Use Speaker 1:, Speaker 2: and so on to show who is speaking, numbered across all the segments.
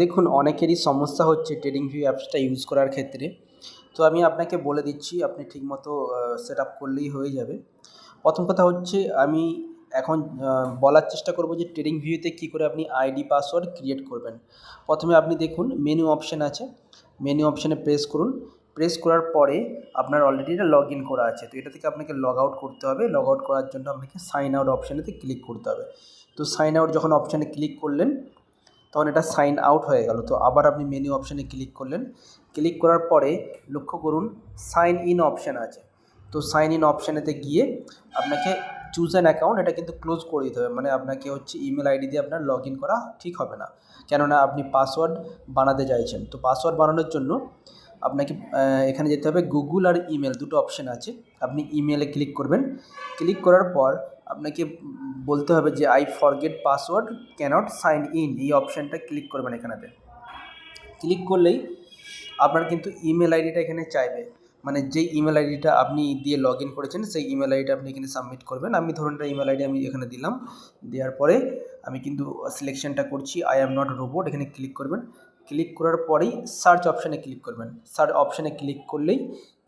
Speaker 1: দেখুন, অনেকেরই সমস্যা হচ্ছে ট্রেডিং ভিউ অ্যাপসটা ইউজ করার ক্ষেত্রে। তো আমি আপনাকে বলে দিচ্ছি, আপনি ঠিকমতো সেট আপ করলেই হয়ে যাবে। প্রথম কথা হচ্ছে, আমি এখন বলার চেষ্টা করব যে ট্রেডিং ভিউতে কী করে আপনি আইডি পাসওয়ার্ড ক্রিয়েট করবেন। প্রথমে আপনি দেখুন মেনু অপশান আছে। মেনু অপশানে প্রেস করুন। প্রেস করার পরে আপনার অলরেডি এটা লগ ইন করা আছে। তো এটা থেকে আপনাকে লগ আউট করতে হবে। লগ আউট করার জন্য আপনাকে সাইন আউট অপশানেতে ক্লিক করতে হবে। তো সাইন আউট যখন অপশানে ক্লিক করলেন তখন এটা সাইন আউট হয়ে গেল। তো আবার আপনি মেনু অপশানে ক্লিক করলেন। ক্লিক করার পরে লক্ষ্য করুন সাইন ইন অপশান আছে। তো সাইন ইন অপশানেতে গিয়ে আপনাকে চুজ অ্যান অ্যাকাউন্ট এটা কিন্তু ক্লোজ করে দিতে হবে। মানে আপনাকে হচ্ছে ইমেল আইডি দিয়ে আপনার লগ ইন করা ঠিক হবে না। কেননা আপনি পাসওয়ার্ড বানাতে চাইছেন। তো পাসওয়ার্ড বানানোর জন্য আপনাকে এখানে যেতে হবে গুগল আর ইমেল, দুটো অপশান আছে। আপনি ইমেলে ক্লিক করবেন। ক্লিক করার পর আপনাকে বলতে হবে যে I forget password can't sign in এই অপশানটা ক্লিক করবেন এখানেতে। ক্লিক করলেই আপনার কিন্তু ইমেল আইডিটা এখানে চাইবে। মানে যেই ইমেল আইডিটা আপনি দিয়ে লগ ইন করেছেন, সেই ইমেল আইডিটা আপনি এখানে সাবমিট করবেন। আমি ধরুন একটা ইমেল আইডি আমি এখানে দিলাম। দেওয়ার পরে আমি কিন্তু সিলেকশনটা করছি। আই অ্যাম নট রোবট এখানে ক্লিক করবেন। ক্লিক করার পরেই সার্চ অপশানে ক্লিক করবেন। সার্চ অপশানে ক্লিক করলেই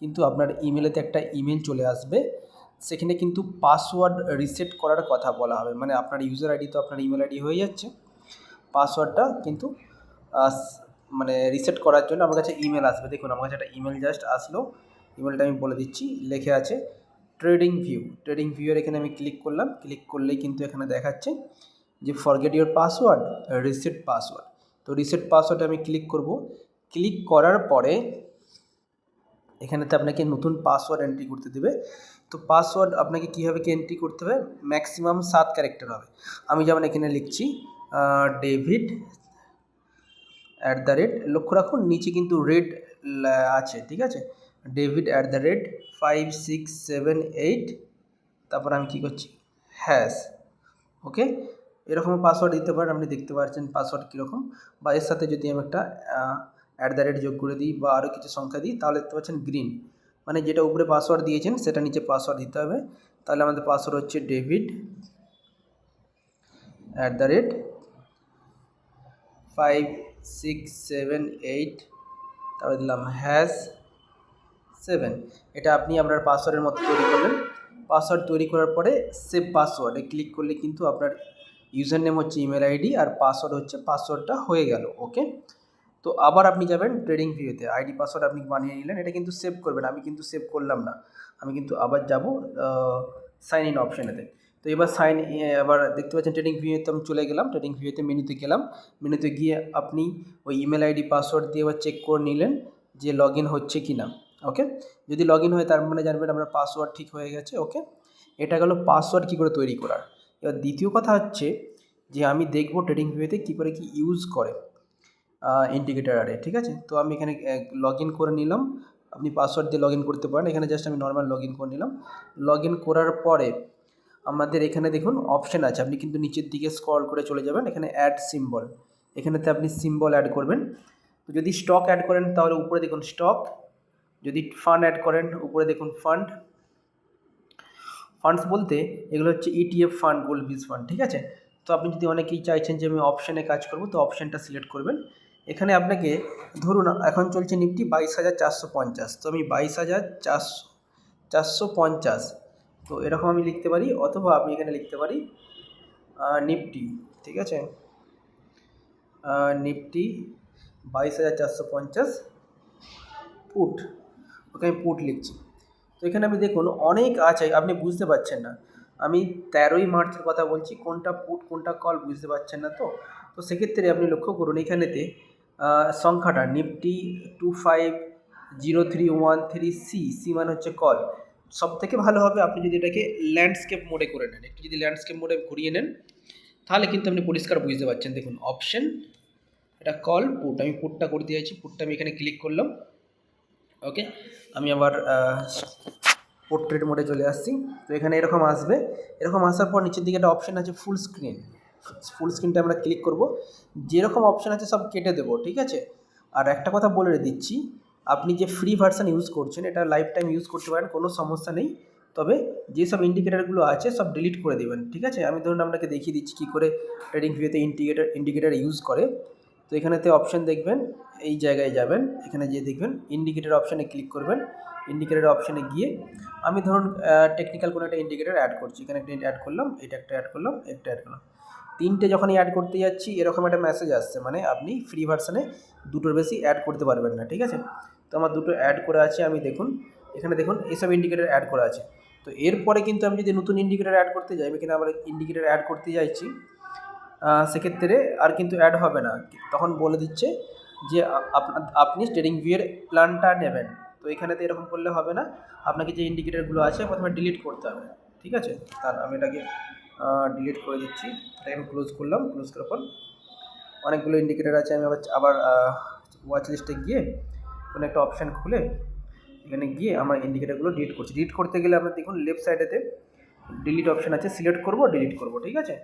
Speaker 1: কিন্তু আপনার ইমেলেতে একটা ইমেল চলে আসবে। সেখানে কিন্তু পাসওয়ার্ড রিসেট করার কথা বলা হবে। মানে আপনার ইউজার আইডি তো আপনার ইমেল আইডি হয়ে যাচ্ছে। পাসওয়ার্ডটা কিন্তু মানে রিসেট করার জন্য আমার কাছে ইমেল আসবে। দেখুন, আমার কাছে একটা ইমেল জাস্ট আসলো। ইমেলটা আমি বলে দিচ্ছি। লেখে আছে ট্রেডিং ভিউ ট্রেডিং ভিউয়ের এখানে আমি ক্লিক করলাম। ক্লিক করলেই কিন্তু এখানে দেখাচ্ছে যে forget your password reset password তো রিসেট পাসওয়ার্ডে আমি ক্লিক করব। ক্লিক করার পরে এখানেতে আপনাকে নতুন পাসওয়ার্ড এন্ট্রি করতে দেবে। তো পাসওয়ার্ড আপনাকে কীভাবে কি এন্ট্রি করতে হবে? ম্যাক্সিমাম সাত ক্যারেক্টার হবে। আমি যেমন এখানে লিখছি ডেভিড অ্যাট দ্য রেট লক্ষ্য রাখুন, নিচে কিন্তু রেড আছে, ঠিক আছে? David at the rate five six seven eight তারপর আমি কী করছি? হ্যাশ ওকে এরকম পাসওয়ার্ড দিতে পারেন, আপনি দেখতে পাচ্ছেন পাসওয়ার্ড কীরকম। বা এর সাথে যদি আমি একটা অ্যাট দ্য রেট যোগ করে দিই বা আরও কিছু সংখ্যা দিই, তাহলে দেখতে পাচ্ছেন গ্রিন মানে যেটা উপরে পাসওয়ার্ড দিয়েছেন, সেটা নিচে পাসওয়ার্ড দিতে হবে। তাহলে আমাদের পাসওয়ার্ড হচ্ছে David at the rate five six seven eight তারপরে দিলাম হ্যাশ সেভেন এটা আপনি আপনার পাসওয়ার্ডের মতো তৈরি করলেন। পাসওয়ার্ড তৈরি করার পরে সেভ পাসওয়ার্ডে ক্লিক করলে কিন্তু আপনার ইউজার নেম হচ্ছে ইমেল আইডি আর পাসওয়ার্ড হচ্ছে পাসওয়ার্ডটা হয়ে গেল, ওকে? তো আবার আপনি যাবেন ট্রেডিং ভিউতে, আইডি পাসওয়ার্ড আপনি বানিয়ে নিলেন, এটা কিন্তু সেভ করবেন, আমি কিন্তু সেভ করলাম না, আমি কিন্তু আবার যাব সাইন ইন অপশানেতে তো এবার সাইন এবার দেখতে পাচ্ছেন ট্রেডিং ভিউতে আমি চলে গেলাম, ট্রেডিং ভিউতে মেনুতে গেলাম, মেনুতে গিয়ে আপনি ওই ইমেল আইডি পাসওয়ার্ড দিয়ে এবার চেক করে নিলেন যে লগ ইন হচ্ছে কি না ওকে? যদি লগ ইন হয় তার মানে জানবেন আপনার পাসওয়ার্ড ঠিক হয়ে গেছে, ওকে? এটা গেল পাসওয়ার্ড কী করে তৈরি করার। এবার দ্বিতীয় কথা হচ্ছে যে আমি দেখব ট্রেডিং ভিউতে কী করে কি ইউজ করে ইন্ডিকেটার আরে ঠিক আছে? তো আমি এখানে লগ ইন করে নিলাম। আপনি পাসওয়ার্ড দিয়ে লগ ইন করতে পারেন। এখানে জাস্ট আমি নর্মাল লগ ইন করে নিলাম। লগ ইন করার পরে আমাদের এখানে দেখুন অপশান আছে। আপনি কিন্তু নিচের দিকে স্ক্রল করে চলে যাবেন। এখানে অ্যাড সিম্বল এখানেতে আপনি সিম্বল অ্যাড করবেন। তো যদি স্টক অ্যাড করেন তাহলে উপরে দেখুন স্টক যদি ফান্ড অ্যাড করেন, উপরে দেখুন ফান্ড ফান্ডস বলতে এগুলো হচ্ছে ETF fund gold bees fund ঠিক আছে? তো আপনি যদি অনেকেই চাইছেন যে আমি অপশানে কাজ করব, তো অপশানটা সিলেক্ট করবেন। এখানে আপনাকে ধরুন, এখন চলছে নিফটি বাইশ হাজার চারশো পঞ্চাশ। তো আমি বাইশ হাজার চারশো চারশো পঞ্চাশ। তো এরকম আমি লিখতে পারি, অথবা আমি এখানে লিখতে পারি নিফটি ঠিক আছে? নিফটি বাইশ হাজার চারশো পঞ্চাশ পুট ওকে আমি পুট লিখছি। তো এখানে আমি দেখুন অনেক আছে, আপনি বুঝতে পারছেন না। আমি তেরোই মার্চের কথা বলছি, কোনটা পুট কোনটা কল বুঝতে পারছেন না তো? তো সেক্ষেত্রে আপনি লক্ষ্য করুন এখানেতে সংখ্যাটা Nifty two five zero three one three C C মানে হচ্ছে কল সব থেকে ভালো হবে আপনি যদি এটাকে ল্যান্ডস্কেপ মোডে করে নেন, একটু যদি ল্যান্ডস্কেপ মোডে ঘুরিয়ে নেন, তাহলে কিন্তু আপনি পরিষ্কার বুঝতে পারছেন। দেখুন অপশন এটা কল পুট আমি পুটটা করে দিয়েছি পুটটা আমি এখানে ক্লিক করলাম। ওকে আমি আবার পোর্ট্রেট মোডে চলে আসছি। তো এখানে এরকম আসবে। এরকম আসার পর নিচের দিকে একটা অপশান আছে ফুল স্ক্রিন ফুল স্ক্রিনটা আমরা ক্লিক করব। যেরকম অপশান আছে সব কেটে দেবো, ঠিক আছে? আর একটা কথা বলে দিচ্ছি, আপনি যে ফ্রি ভার্সান ইউজ করছেন, এটা লাইফ টাইম ইউজ করতে পারেন, কোনো সমস্যা নেই। তবে যেসব ইন্ডিকেটারগুলো আছে, সব ডিলিট করে দেবেন, ঠিক আছে? আমি ধরুন আপনাকে দেখিয়ে দিচ্ছি কী করে ট্রেডিং ভিউতে ইন্ডিকেটার ইন্ডিকেটার ইউজ করে। তো এখানেতে অপশান দেখবেন, এই জায়গায় যাবেন, এখানে গিয়ে দেখবেন ইন্ডিকেটার অপশানে ক্লিক করবেন। ইন্ডিকেটার অপশানে গিয়ে আমি ধরুন টেকনিক্যাল কোনো একটা ইন্ডিকেটার অ্যাড করছি। এখানে একটা অ্যাড করলাম, এটা একটা অ্যাড করলাম, একটা অ্যাড করলাম। তিনটে যখনই অ্যাড করতে যাচ্ছি, এরকম একটা মেসেজ আসছে। মানে আপনি ফ্রি ভার্সানে দুটোর বেশি অ্যাড করতে পারবেন না, ঠিক আছে? তো আমার দুটো অ্যাড করা আছে, আমি দেখুন, এখানে দেখুন, এসব ইন্ডিকেটার অ্যাড করা আছে। তো এরপরে কিন্তু আমি যদি নতুন ইন্ডিকেটার অ্যাড করতে যাই, আমি এখানে আবার ইন্ডিকেটার অ্যাড করতে যাচ্ছি। সেক্ষেত্রে আর কিন্তু অ্যাড হবে না। তখন বলে দিচ্ছে যে আপনা- স্টেডিং ভিউয়ের প্ল্যানটা নেবেন। তো এখানেতে এরকম করলে হবে না। আপনাকে যে ইন্ডিকেটারগুলো আছে, প্রথমে ডিলিট করতে হবে। ঠিক আছে? তার আমি এটাকে ডিলিট করে দিচ্ছি। এটাকে আমি ক্লোজ করলাম। ক্লোজ করার পর অনেকগুলো ইন্ডিকেটার আছে। আমি আবার আবার ওয়াচ লিস্টে গিয়ে কোনো একটা অপশান খুলে এখানে গিয়ে আমার ইন্ডিকেটারগুলো ডিলিট করছি। ডিলিট করতে গেলে আপনার দেখুন লেফট সাইডেতে ডিলিট অপশান আছে। সিলেক্ট করব ডিলিট করব। ঠিক আছে?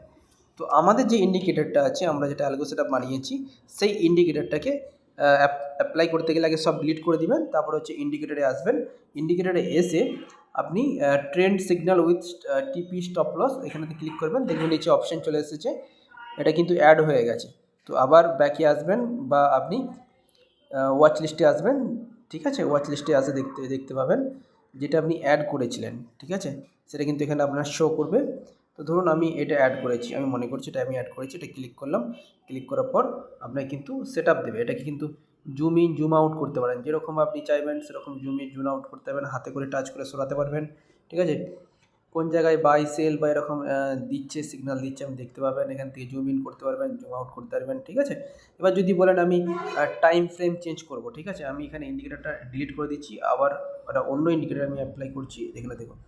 Speaker 1: তো আমাদের যে ইন্ডিকেটারটা আছে, আমরা যেটা অ্যালগো সেটা বানিয়েছি, সেই ইন্ডিকেটারটাকে অ্যাপ্লাই করতে গেলে আগে সব ডিলিট করে দিবেন, তারপর হচ্ছে ইন্ডিকেটারে আসবেন। ইন্ডিকেটরে এসে আপনি trend signal with TP stop loss এখানেতে ক্লিক করবেন, দেখবেন নিচে অপশান চলে এসেছে, এটা কিন্তু অ্যাড হয়ে গেছে। তো আবার ব্যাকে আসবেন বা আপনি ওয়াচ লিস্টে আসবেন, ঠিক আছে? ওয়াচ লিস্টে আসে দেখতে দেখতে পাবেন, যেটা আপনি অ্যাড করেছিলেন, ঠিক আছে? সেটা কিন্তু এখানে আপনার শো করবে। তো ধরুন আমি এটা অ্যাড করেছি, আমি মনে করছি এটা আমি অ্যাড করেছি, এটা ক্লিক করলাম ক্লিক করার পর আপনাকে কিন্তু সেট আপ দেবে। এটাকে কিন্তু জুম ইন জুম আউট করতে পারেন। যেরকম আপনি চাইবেন, সেরকম জুম ইন জুম আউট করতে পারবেন। হাতে করে টাচ করে সরাতে পারবেন। ঠিক আছে? কোন জায়গায় বাই সেল বা এরকম দিচ্ছে সিগন্যাল দিচ্ছে, আপনি দেখতে পাবেন। এখান থেকে জুম ইন করতে পারবেন জুম আউট করতে পারবেন। ঠিক আছে? এবার যদি বলেন আমি টাইম ফ্রেম চেঞ্জ করব, ঠিক আছে? আমি এখানে ইন্ডিকেটারটা ডিলিট করে দিচ্ছি। আবার একটা অন্য ইন্ডিকেটার আমি অ্যাপ্লাই করছি। এখানে দেখুন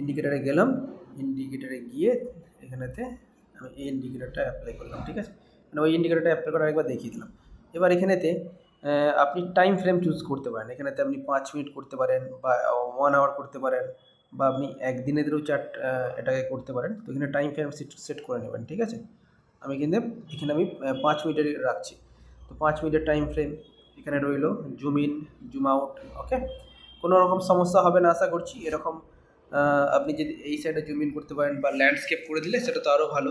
Speaker 1: ইন্ডিকেটারে গেলাম। ইন্ডিকেটারে গিয়ে এখানেতে আমি এই ইন্ডিকেটারটা অ্যাপ্লাই করলাম, ঠিক আছে? মানে ওই ইন্ডিকেটারটা অ্যাপ্লাই করার একবার দেখিয়ে দিলাম। এবার এখানেতে আপনি টাইম ফ্রেম চুজ করতে পারেন। এখানেতে আপনি পাঁচ মিনিট করতে পারেন বা ওয়ান আওয়ার করতে পারেন বা আপনি একদিনেরও চার্ট এটাকে করতে পারেন। তো এখানে টাইম ফ্রেম সেট করে নেবেন, ঠিক আছে? আমি কিন্তু এখানে আমি পাঁচ মিনিটের রাখছি। তো পাঁচ মিনিটের টাইম ফ্রেম এখানে রইল zoom in zoom out okay কোনো রকম সমস্যা হবে না, আশা করছি। এরকম আপনি যদি এই সাইডে জুম ইন করতে পারেন বা ল্যান্ডস্কেপ করে দিলে সেটা তো আরও ভালো।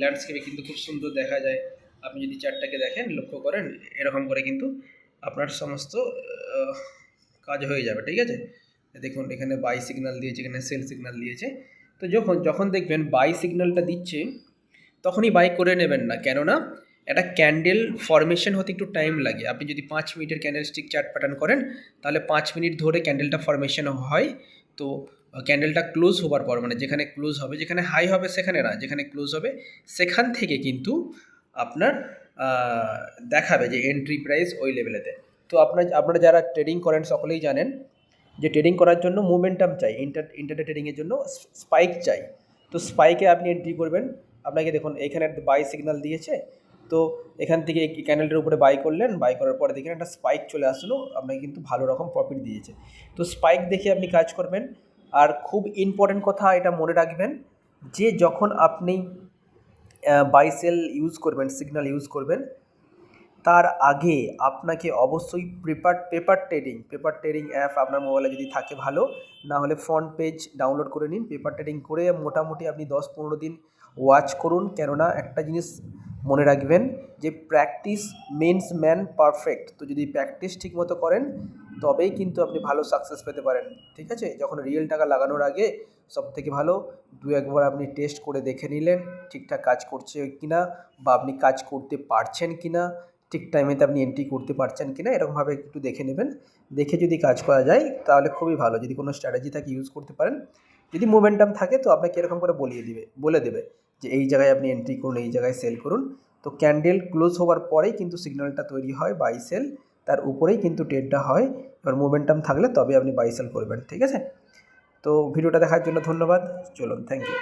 Speaker 1: ল্যান্ডস্কেপে কিন্তু খুব সুন্দর দেখা যায়। আপনি যদি চারটাকে দেখেন, লক্ষ্য করেন, এরকম করে কিন্তু আপনার সমস্ত কাজ হয়ে যাবে, ঠিক আছে? দেখুন, এখানে বাই সিগন্যাল দিয়েছে, এখানে সেল সিগন্যাল দিয়েছে। তো যখন যখন দেখবেন বাই সিগন্যালটা দিচ্ছে, তখনই বাই করে নেবেন না। কেননা, একটা ক্যান্ডেল ফরমেশন হতে একটু টাইম লাগে। আপনি যদি পাঁচ মিনিটের ক্যান্ডেল স্টিক চার্ট প্যাটার্ন করেন, তাহলে পাঁচ মিনিট ধরে ক্যান্ডেলটা ফরমেশন হয়। তো ক্যান্ডেলটা ক্লোজ হওয়ার পর মানে যেখানে ক্লোজ হবে, যেখানে হাই হবে, সেখানে না, যেখানে ক্লোজ হবে, সেখান থেকে কিন্তু আপনার দেখাবে যে এন্ট্রি প্রাইস ওই লেভেলেতে তো আপনার, আপনারা যারা ট্রেডিং করেন সকলেই জানেন যে ট্রেডিং করার জন্য মোমেন্টাম চাই ইন্টার ইন্টারনেট ট্রেডিংয়ের জন্য স্পাইক চাই। তো স্পাইকে আপনি এন্ট্রি করবেন, আপনাকে দেখুন, এখানে একটা বাই সিগন্যাল দিয়েছে, তো এখান থেকে এই ক্যানেলটার উপরে বাই করলেন বাই করার পরে দেখেন একটা স্পাইক চলে আসলো, আপনাকে কিন্তু ভালো রকম প্রফিট দিয়েছে। তো স্পাইক দেখে আপনি কাজ করবেন আর খুব ইম্পর্টেন্ট কথা এটা মনে রাখবেন যে যখন আপনি বাইসেল ইউজ করবেন সিগন্যাল ইউজ করবেন, তার আগে আপনাকে অবশ্যই paper paper trading paper trading app আপনার মোবাইলে যদি থাকে ভালো না হলে ফ্রন্ট পেজ ডাউনলোড করে নিন পেপার ট্রেডিং করে মোটামুটি আপনি দশ পনেরো দিন ওয়াচ করুন। কেননা একটা জিনিস মনে রাখবেন যে প্র্যাকটিস মেন্স ম্যান পারফেক্ট তো যদি প্র্যাকটিস ঠিকমতো করেন, তবেই কিন্তু আপনি ভালো সাকসেস পেতে পারেন। ঠিক আছে? যখন রিয়েল টাকা লাগানোর আগে সব থেকে ভালো, দু একবার আপনি টেস্ট করে দেখে নিলেন, ঠিকঠাক কাজ করছে কি না বা আপনি কাজ করতে পারছেন কি না ঠিক টাইমেতে আপনি এন্ট্রি করতে পারছেন কি না এরকমভাবে একটু দেখে নেবেন। দেখে যদি কাজ করা যায়, তাহলে খুবই ভালো। যদি কোনো স্ট্র্যাটেজি থাকে ইউজ করতে পারেন। যদি মোমেন্টাম থাকে, তো আপনাকে এরকম করে বলিয়ে দিবে, বলে দেবে। যে এই জায়গায় আপনি এন্ট্রি করুন এই জায়গায় সেল করুন। তো ক্যান্ডেল ক্লোজ হওয়ার পরেই কিন্তু সিগন্যালটা তৈরি হয় বাই সেল তার উপরেই কিন্তু ট্রেডটা হয়। এবার মোমেন্টাম থাকলে তবে আপনি বাই সেল করবেন, ঠিক আছে? তো ভিডিওটা দেখার জন্য ধন্যবাদ। চলুন থ্যাংক ইউ